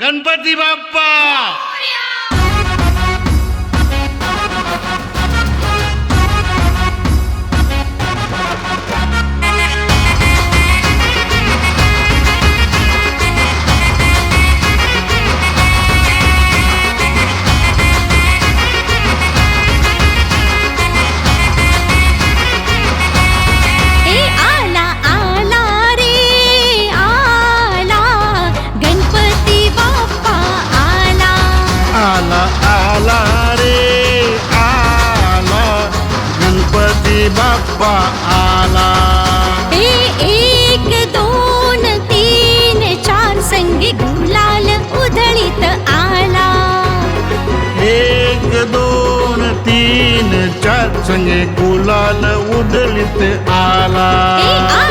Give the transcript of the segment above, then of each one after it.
गणपती बाप्पा! आला रे आला. गणपती बाप्पा आला. ए एक दोन तीन चार संगी गुलाल उधळीत आला. एक दोन तीन चार संगे गुलाल उधळीत आला. ए आला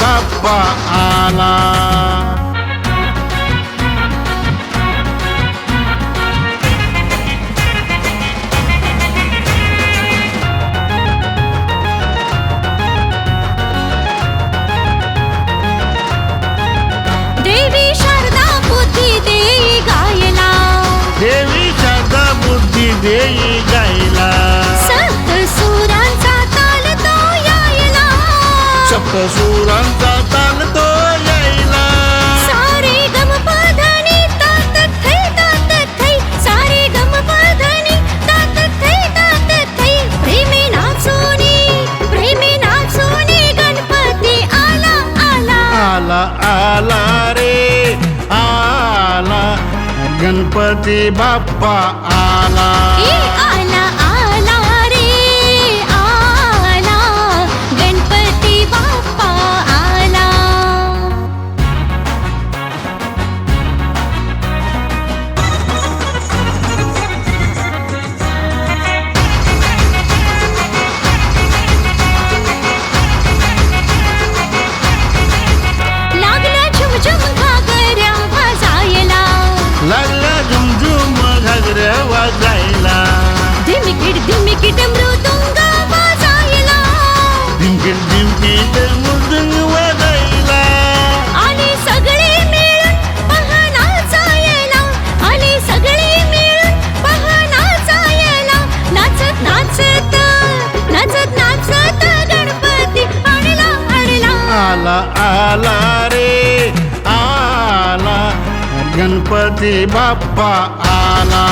बाप्पा आला देवी शारदा बुद्धी देई गायला. सप्त सुरांचा ताल तो यायला. सप्तसुरांचा आला आला रे आला. गणपती बाप्पा आला. ए आला वाजायला धिमिकिट धिमिकिट मृदुंग वाजायला. धिमकिट धिमकिट मृदुंग वाजायला. आले सगळे मिळून पहाना जायला. आले सगळे मिळून पहाना जायला. नाचत नाचत नाचत नाचत गणपती आणला आणला आला आला रे. गणपती बाप्पा आला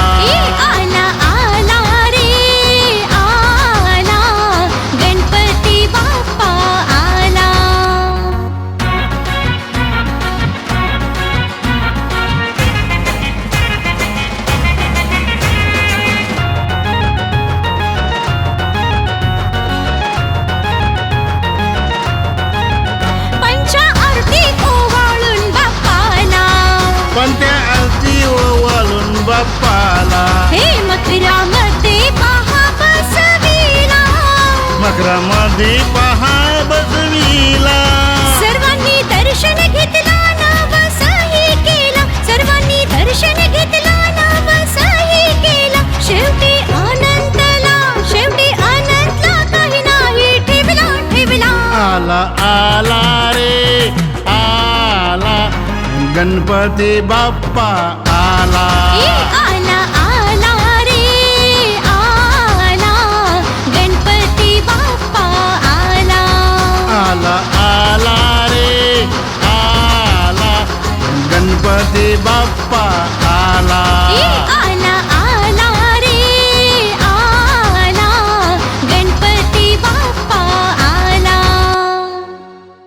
बाप्पाला. हे मकरामध्ये पहा बसविला. मकरामध्ये पहा बसविला. सर्वांनी दर्शन घेतला नवसही केला. सर्वांनी दर्शन घेतला नवसही केला. शेवटी अनंतला शेवटी अनंतला काही नाही ठेवला ठेवला. आला आला. गणपती बाप्पा आला। ए आला आला रे आला। गणपती बाप्पा आला। आला आला रे आला। गणपती बाप्पा आला। ए